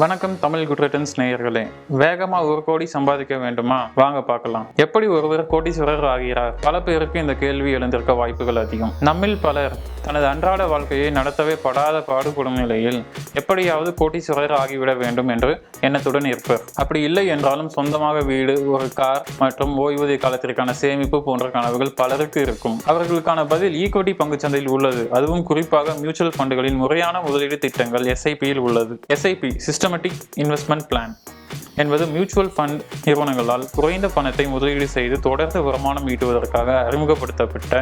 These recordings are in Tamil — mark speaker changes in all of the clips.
Speaker 1: வணக்கம் தமிழ் குற்றத்தின் நேயர்களே வேகமா ஒரு கோடி சம்பாதிக்க வேண்டுமா? வாங்க பார்க்கலாம். எப்படி ஒருவர் கோடீஸ்வரர் ஆகிறார்? பல பேருக்கு இந்த கேள்வி எழுந்திருக்க வாய்ப்புகள் அதிகம். நம்மில் பலர் தனது அன்றாட வாழ்க்கையை நடத்தவே படாத பாடுபடும் நிலையில் எப்படியாவது கோடீஸ்வரர் ஆகிவிட வேண்டும் என்று எண்ணத்துடன் இருப்பர். அப்படி இல்லை என்றாலும் சொந்தமாக வீடு ஒரு கார் மற்றும் ஓய்வூதிய காலத்திற்கான சேமிப்பு போன்ற கனவுகள் பலருக்கு இருக்கும். அவர்களுக்கான பதில் ஈக்விட்டி பங்குச்சந்தையில் உள்ளது. அதுவும் குறிப்பாக மியூச்சுவல் ஃபண்டுகளின் முறையான முதலீடு திட்டங்கள் எஸ்ஐபியில் உள்ளது. SIP systematic investment plan. என்பது மியூச்சுவல் ஃபண்ட் நிறுவனங்களால் குறைந்த பணத்தை முதலீடு செய்து தொடர்ந்து வருமானம் ஈட்டுவதற்காக அறிமுகப்படுத்தப்பட்ட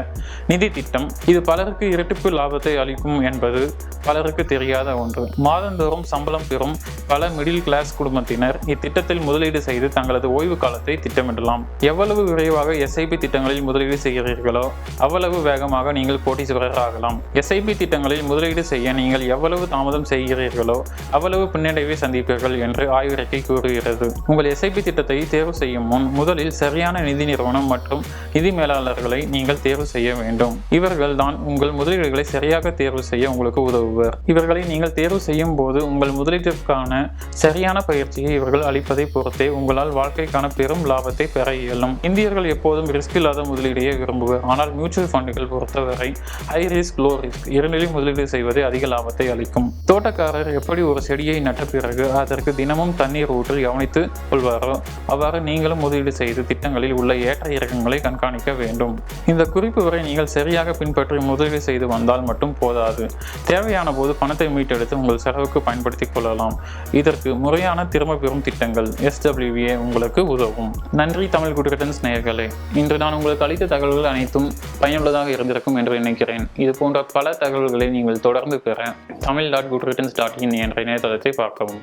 Speaker 1: நிதி திட்டம். இது பலருக்கு இரட்டிப்பு லாபத்தை அளிக்கும் என்பது பலருக்கு தெரியாத ஒன்று. மாதந்தோறும் சம்பளம் பெறும் பல மிடில் கிளாஸ் குடும்பத்தினர் இத்திட்டத்தில் முதலீடு செய்து தங்களது ஓய்வு காலத்தை திட்டமிடலாம். எவ்வளவு விரைவாக எஸ்ஐபி திட்டங்களில் முதலீடு செய்கிறீர்களோ அவ்வளவு வேகமாக நீங்கள் கோட்டீஸ்வரர் ஆகலாம் எஸ்ஐபி திட்டங்களில் முதலீடு செய்ய நீங்கள் எவ்வளவு தாமதம் செய்கிறீர்களோ அவ்வளவு பின்னடைவை சந்திப்பீர்கள் என்று ஆய்வறிக்கை கூறுகிறது. உங்கள் எஸ்ஐபி திட்டத்தை தேர்வு செய்யும் முன் முதலில் சரியான நிதி நிறுவனம் மற்றும் நிதி மேலாளர்களை நீங்கள் தேர்வு செய்ய வேண்டும். இவர்கள் தான் உங்கள் முதலீடுகளை சரியாக தேர்வு செய்ய உங்களுக்கு உதவுவர். இவர்களை நீங்கள் தேர்வு செய்யும் போது உங்கள் முதலீட்டிற்கான சரியான பயிற்சியை இவர்கள் அளிப்பதை பொறுத்தே உங்களால் வாழ்க்கைக்கான பெரும் லாபத்தை பெற இயலும். இந்தியர்கள் எப்போதும் ரிஸ்க் இல்லாத முதலீடையே விரும்புவர். ஆனால் மியூச்சுவல் ஃபண்டுகள் பொறுத்தவரை ஹை ரிஸ்க் லோ ரிஸ்க் இரண்டிலும் முதலீடு செய்வது அதிக லாபத்தை அளிக்கும். தோட்டக்காரர் எப்படி ஒரு செடியை நட்ட பிறகு அதற்கு தினமும் தண்ணீர் ஊற்றி கவனித்து கொள்வாரோ? அவ்வாறு நீங்களும் முதலீடு செய்து திட்டங்களில் உள்ள ஏற்ற இறக்கங்களை கண்காணிக்க வேண்டும். இந்த குறிப்பு வரை நீங்கள் சரியாக பின்பற்றி முதலீடு செய்து வந்தால் மட்டும் போதாது. தேவையான போது பணத்தை மீட்டெடுத்து உங்கள் செலவுக்கு பயன்படுத்திக் கொள்ளலாம். இதற்கு முறையான திரும்ப பெறும் திட்டங்கள் எஸ்டபிள்யூஏ உங்களுக்கு உதவும். நன்றி தமிழ் குட் ரிட்டர்ன்ஸ் நேயர்களே இன்று நான் உங்களுக்கு அளித்த தகவல்கள் அனைத்தும் பயனுள்ளதாக இருந்திருக்கும் என்று நினைக்கிறேன். இது போன்ற பல தகவல்களை நீங்கள் தொடர்ந்து பெற Tamil dot good returns dot in என்ற இணையதளத்தை பார்க்கவும்.